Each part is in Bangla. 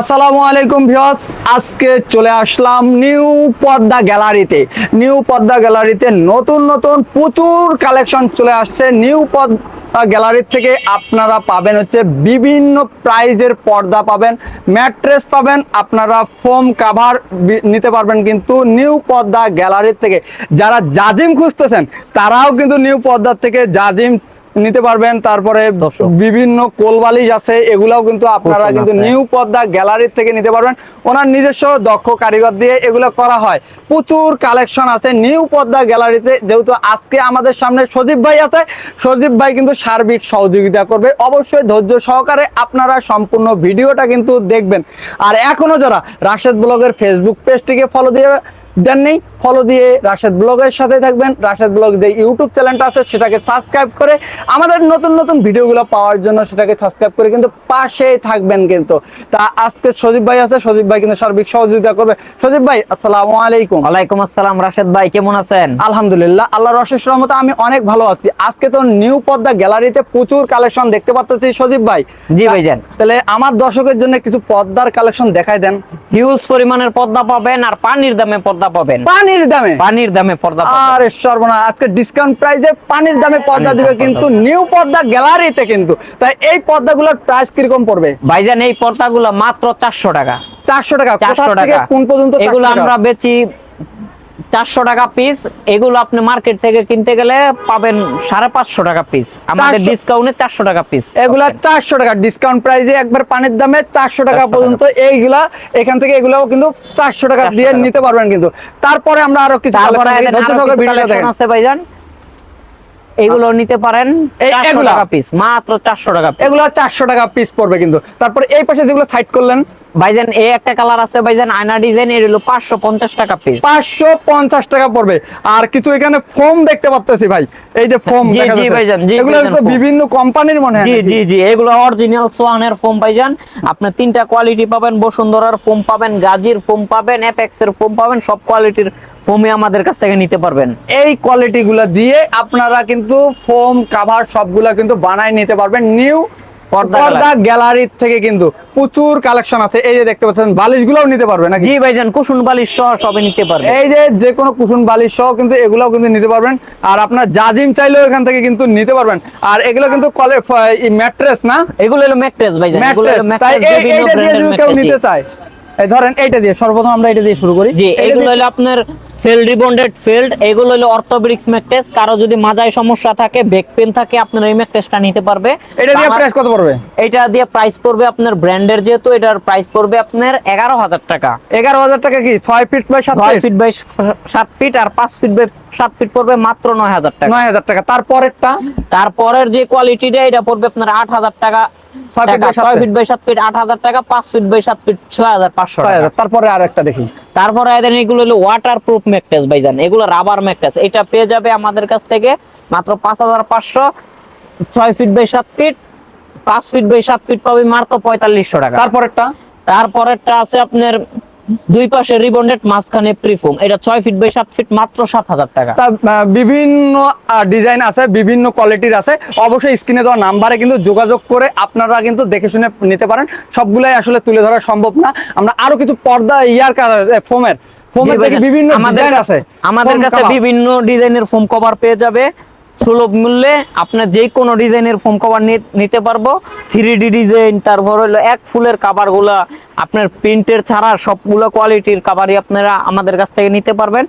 আসসালামু আলাইকুম ভিউয়ার্স, আজকে চলে আসলাম নিউ পদ্মা গ্যালারিতে। নিউ পদ্মা গ্যালারিতে নতুন নতুন প্রচুর কালেকশন চলে আসছে। নিউ পদ্মা গ্যালারির থেকে আপনারা পাবেন হচ্ছে বিভিন্ন প্রাইজের পর্দা পাবেন, ম্যাট্রেস পাবেন, আপনারা ফোম কাভার নিতে পারবেন কিন্তু নিউ পদ্মা গ্যালারির থেকে। যারা জাজিম খুঁজতেছেন, তারাও কিন্তু নিউ পদ্মার থেকে জাজিম নিতে পারবেন। তারপরে বিভিন্ন কোলবালিশ আছে এগুলাও কিন্তু আপনারা কিন্তু নিউ পদ্মা গ্যালারির থেকে নিতে পারবেন। ওনার নিজস্ব দক্ষ কারিগর দিয়ে এগুলো করা হয়। প্রচুর কালেকশন আছে নিউ পদ্মা গ্যালারিতে। যেহেতু আজকে আমাদের সামনে সজীব ভাই আছে সজীব ভাই কিন্তু সার্বিক সহযোগিতা করবে। অবশ্যই ধৈর্য সহকারে আপনারা সম্পূর্ণ ভিডিওটা কিন্তু দেখবেন। আর এখনও যারা রাশেদ ব্লগের ফেসবুক পেজটিকে ফলো দিয়ে দেননি ফলো দিয়ে রাশেদ ব্লগের সাথে থাকবেন। রাশেদ ব্লগ যে ইউটিউব চ্যানেলটা আছে সেটাকে সাবস্ক্রাইব করে আমাদের নতুন নতুন ভিডিওগুলো পাওয়ার জন্য সেটাকে সাবস্ক্রাইব করে কিন্তু পাশেই থাকবেন কিন্তু। তা আজকে সজীব ভাই আছে সজীব ভাই কিন্তু সার্বিক সহযোগিতা করবে। সজীব ভাই আসসালামু আলাইকুম। ওয়ালাইকুম আসসালাম রাশেদ ভাই কেমন আছেন? আলহামদুলিল্লাহ আল্লাহর অশেষ রহমতে আমি অনেক ভালো আছি। আজকে তো নিউ পদ্মা গ্যালারিতে প্রচুর কালেকশন দেখতে পাচ্ছি সজীব ভাই। জি ভাইজান। তাহলে আমার দর্শকের জন্য কিছু পদ্মার কালেকশন দেখাই দেন। হিউজ পরিমাণের পর্দা পাবেন আর পানির দামে পর্দা পাবেন। পানির দামে। পানির দামে পর্দা আরে সর্বনা আজকে ডিসকাউন্ট প্রাইসে পানির দামে পর্দা দিবে কিন্তু নিউ পর্দা। গ্যালারিতে কিন্তু। তাই এই পর্দাগুলোর প্রাইস কীরকম পড়বে? ভাইজান এই পর্দাগুলো মাত্র চারশো টাকা। চারশো টাকা। চারশো টাকা। কোন পর্যন্ত এগুলো আমরা বেচি চারশো টাকা পিস এগুলো আপনি মার্কেট থেকে কিনতে গেলে পাবেন সাড়ে পাঁচশো টাকা পিস আমাদের 400 ডিসকাউন্টে চারশো টাকা পিস এগুলা চারশো টাকা ডিসকাউন্ট প্রাইসে একবার পানির দামে চারশো টাকা পর্যন্ত এইগুলা এখান থেকে এগুলাও কিন্তু চারশো টাকা দিয়ে নিতে পারবেন কিন্তু। তারপরে আমরা আরও কিছু। আছে ভাইজান। এগুলো নিতে পারেন এগুলা? টাকা পিস মাত্র চারশো টাকা। এগুলা চারশো টাকা পিস পড়বে কিন্তু। তারপরে এই পাশে যেগুলো সাইড করলেন ভাইজান এই একটা কালার আছে ভাইজান আয়না ডিজাইন এর হলো পাঁচশো পঞ্চাশ টাকা পিস পাঁচশো পঞ্চাশ টাকা পড়বে। আর কিছু এখানে ফোম দেখতে পাচ্তেছি ভাই। এই যে ফোম জি, জি ভাইজান, জি এগুলো তো বিভিন্ন কোম্পানির মনে হয় জি জি জি এগুলো অরিজিনাল সোয়ানের ফোম পাইজান আপনি তিনটা কোয়ালিটি পাবেন বসুন্ধরার ফোম পাবেন গাজীর ফোম পাবেন অ্যাপেক্স এর ফোম পাবেন সব কোয়ালিটির ফোমই আমাদের কাছ থেকে নিতে পারবেন। এই কোয়ালিটি গুলো দিয়ে আপনারা কিন্তু ফোম কাভার সবগুলা কিন্তু বানায় নিতে পারবেন। নিউ পর্দা গ্যালারি। থেকে কিন্তু প্রচুর কালেকশন আছে। এই যে দেখতে পাচ্ছেন বালিশ গুলাও নিতে পারবে নাকি? জি ভাইজান কুসুন বালিশ সহ সবই নিতে পারবেন এই যে যে কোনো কুশন বালিশ সহ কিন্তু এগুলাও কিন্তু নিতে পারবেন। আর আপনার জাজিম চাইলেও এখান থেকে কিন্তু নিতে পারবেন। আর এগুলো কিন্তু কলে ম্যাট্রেস না? এগুলো হলো ম্যাট্রেস ভাইজান এগুলো ম্যাট্রেস। হলো ম্যাট্রেস বিভিন্ন ব্র্যান্ডের কেউ নিতে চায় এই ধরেন এইটা দিয়ে সর্বপ্রথম আমরা এটা দিয়ে শুরু করি। জি এগুলো হলো আপনার ফেল্ড রিবন্ডেড ফেল্ড এগুলো হলো অর্থোপেডিক্স ম্যাট্রেস কারও যদি মাজায় সমস্যা থাকে ব্যাক পেন থাকে আপনার এই ম্যাট্রেসটা নিতে পারবে। এটা দিয়ে প্রাইস কত পড়বে? এটা দিয়ে প্রাইস পড়বে আপনার ব্র্যান্ডের যেহেতু এটার প্রাইস পড়বে আপনার এগারো হাজার টাকা। এগারো হাজার টাকা কি? ছয় ফিট বাই সাত ছয় ফিট ফিট বাই সাত ফিট আর পাঁচ ফিট বাই সাত ফিট পড়বে মাত্র নয় হাজার টাকা। নয় হাজার টাকা। তারপরেরটা? তারপরের যে কোয়ালিটিটা এটা পড়বে আপনার আট হাজার টাকা। ছয় ফিট বাই সাত ফিট। আট হাজার টাকা পাঁচ ফিট বাই সাত ফিট ছয় হাজার পাঁচশো তারপরে আর একটা দেখি। তারপরে এদের এগুলো হলো ওয়াটার প্রুফ ম্যাকটেস ভাইজান। এগুলো রাবার ম্যাকটেস এটা পেয়ে যাবে আমাদের কাছ থেকে মাত্র পাঁচ হাজার পাঁচশো। ছয় ফিট বাই সাত ফিট পাঁচ ফিট বাই সাত ফিট পাবে মাত্র পঁয়তাল্লিশশো টাকা। তারপরেরটা? তারপরেরটা আছে আপনার দুই পাশে রিবন্ডেড মাঝখানে প্রিফোম। এটা ছয় ফিট বাই সাত ফিট মাত্র সাত হাজার টাকা। বিভিন্ন ডিজাইন আছে বিভিন্ন কোয়ালিটির আছে। অবশ্যই স্ক্রিনে দেওয়া নাম্বারে কিন্তু যোগাযোগ করে আপনারা কিন্তু দেখে শুনে নিতে পারেন। সবগুলাই আসলে তুলে ধরা সম্ভব না। আমরা আরও কিছু পর্দা ইয়ার ফোমের। ফোমের বিভিন্ন আমাদের ডিজাইন আছে। আমাদের কাছে বিভিন্ন ডিজাইনের ফোম কভার পেয়ে যাবে। সুলভ মূল্যে আপনার যে কোনো ডিজাইনের ফোম কভার নিতে পারব। থ্রি ডি ডিজাইন তারপর হলো এক ফুলের কাভারগুলা আপনার প্রিন্টের ছাড়া সবগুলো কোয়ালিটির কাভারই আপনারা আমাদের কাছ থেকে নিতে পারবেন।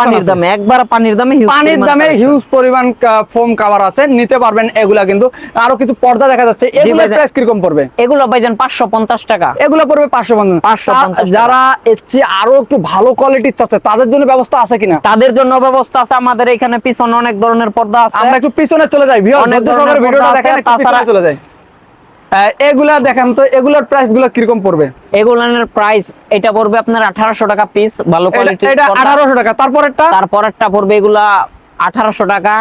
পানির দামে একবার পানির দামে পানির দামে হিউজ পরিমাণ ফোম কাভার আছে নিতে পারবেন এগুলা কিন্তু। আরও কিছু পর্দা দেখা যাচ্ছে এগুলোর প্রাইস কীরকম পড়বে? এগুলো ভাইজান পাঁচশো পঞ্চাশ টাকা। এগুলো পড়বে 550 যারা আরও একটু ভালো কোয়ালিটির চাচ্ছে তাদের জন্য ব্যবস্থা আছে কিনা? তাদের জন্য ব্যবস্থা আছে আমাদের এখানে পিছনে অনেক ধরনের পর্দা আছে। আমরা একটু পিছনে চলে যাই ভিডিওটা দেখেন পিছনে চলে যাই। আহ, এগুলা দেখেন তো এগুলোর প্রাইসগুলো কীরকম পড়বে? এগুলোর প্রাইস এটা পড়বে আপনার আঠারোশো টাকা পিস ভালো কোয়ালিটির এটা আঠারোশো টাকা তারপরেরটা? তারপরেরটা পড়বে এগুলা আঠারোশো টাকা।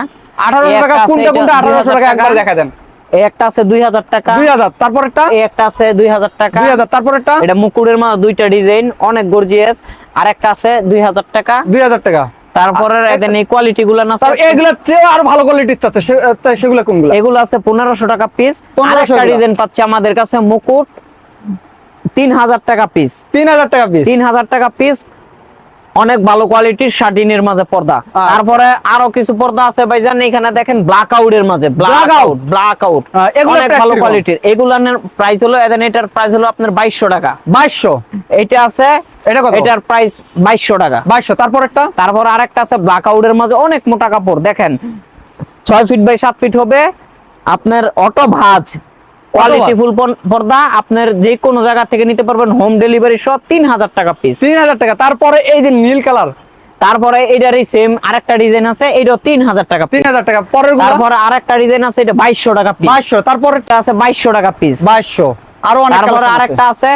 আঠারোশো টাকা কোনটা কোনটা? আঠারোশো টাকা একবার দেখা দেন। একটা আছে দুই হাজার টাকা। দুই হাজার তারপরেরটা? একটা আছে দুই হাজার টাকা। দুই হাজার তারপরেরটা? এটা মুকুরের মা দুইটা ডিজাইন অনেক গর্জিয়াস আর একটা আছে দুই হাজার টাকা। দুই হাজার টাকা। তারপরে এই কোয়ালিটি গুলো না এগুলোর চেয়ে আর ভালো কোয়ালিটির আছে সেগুলো কোনগুলো? এগুলো আছে পনেরোশো টাকা পিস 1500 আরেকটা ডিজাইন পাচ্ছে আমাদের কাছে মুকুট। তিন হাজার টাকা পিস তিন হাজার টাকা পিস তিন হাজার টাকা পিস অনেক ভালো কোয়ালিটির শার্টিনের মাঝে পর্দা। আচ্ছা। তারপরে আরও কিছু পর্দা আছে ভাইজান এখানে দেখেন ব্ল্যাক আউটের মাঝে। ব্ল্যাক আউট ব্ল্যাক আউট অনেক ভালো কোয়ালিটির এগুলার প্রাইস হলো এটার প্রাইস হলো আপনার বাইশশো টাকা। বাইশশো? এটা আছে এটা কত? এটার প্রাইস বাইশশো টাকা। বাইশশো। তারপর একটা তারপর আরেকটা আছে ব্ল্যাক আউটের মাঝে অনেক মোটা কাপড় দেখেন। ছয় ফিট বাই সাত ফিট হবে। আপনার অটো ভাজ। কোয়ালিটি ফুল পর্দা আপনার যে কোনো জায়গা থেকে নিতে পারবেন হোম ডেলিভারি সব তিন হাজার টাকা পিস তিন হাজার টাকা। তারপরে এই যে নীল কালার। তারপরে এটারই সেম আরেকটা ডিজাইন আছে এটাও তিন হাজার টাকা তিন হাজার টাকা। পরের তারপরে আরেকটা ডিজাইন আছে এটা বাইশশো টাকা পিস বাইশশো। তারপরে এটা আছে বাইশশো টাকা পিস বাইশশো। আরও অনেক তারপরে আরেকটা আছে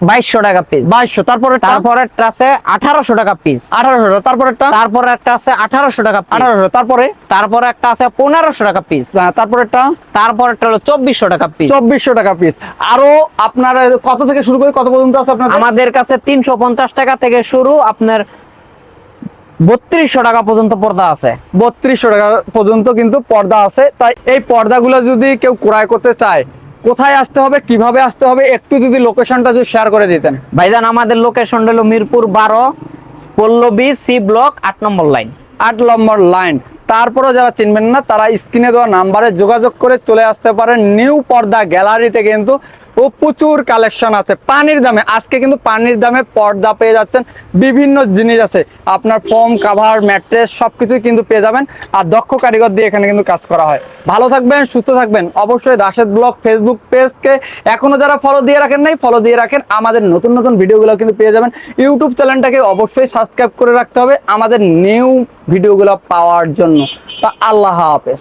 বাইশশো টাকা পিস বাইশশো তারপরে তারপরে একটা আছে আঠারোশো টাকা পিস আঠারোশো তারপরে একটা তারপরে একটা আছে আঠারোশো টাকা আঠারোশো তারপরে? তারপরে একটা আছে পনেরোশো টাকা পিস তারপরে একটা তারপর একটা হলো চব্বিশশো টাকা পিস চব্বিশশো টাকা পিস আরও আপনার কত থেকে শুরু করে কত পর্যন্ত আছে আপনার আমাদের কাছে তিনশো পঞ্চাশ টাকা থেকে শুরু আপনার বত্রিশশো টাকা পর্যন্ত পর্দা আছে। বত্রিশশো টাকা পর্যন্ত কিন্তু পর্দা আছে। তাই এই পর্দাগুলো যদি কেউ ক্রয় করতে চায় কোথায় আসতে হবে কীভাবে আসতে হবে একটু যদি লোকেশনটা যদি শেয়ার করে দিতেন। ভাইজান আমাদের লোকেশন হলো মিরপুর বারো পল্লবী সি ব্লক আট নম্বর লাইন আট নম্বর লাইন তারপরে যারা চিনবেন না তারা স্ক্রিনে দেওয়া নাম্বারে যোগাযোগ করে চলে আসতে পারেন। নিউ পর্দা গ্যালারিতে কিন্তু ও প্রচুর কালেকশন আছে। পানির দামে, আজকে কিন্তু পানির দামে পর্দা পেয়ে যাচ্ছেন। বিভিন্ন জিনিস আছে। আপনার ফোম কাভার ম্যাট্রেস সব কিছুই কিন্তু পেয়ে যাবেন। আর দক্ষ কারিগর দিয়ে এখানে কিন্তু কাজ করা হয়। ভালো থাকবেন, সুস্থ থাকবেন। অবশ্যই রাশেদ ব্লগ ফেসবুক পেজকে এখনও যারা ফলো দিয়ে রাখেন নাই ফলো দিয়ে রাখেন। আমাদের নতুন নতুন ভিডিওগুলো কিন্তু পেয়ে যাবেন। ইউটিউব চ্যানেলটাকে অবশ্যই সাবস্ক্রাইব করে রাখতে হবে আমাদের নিউ ভিডিওগুলো পাওয়ার জন্য। তা আল্লাহ হাফেজ।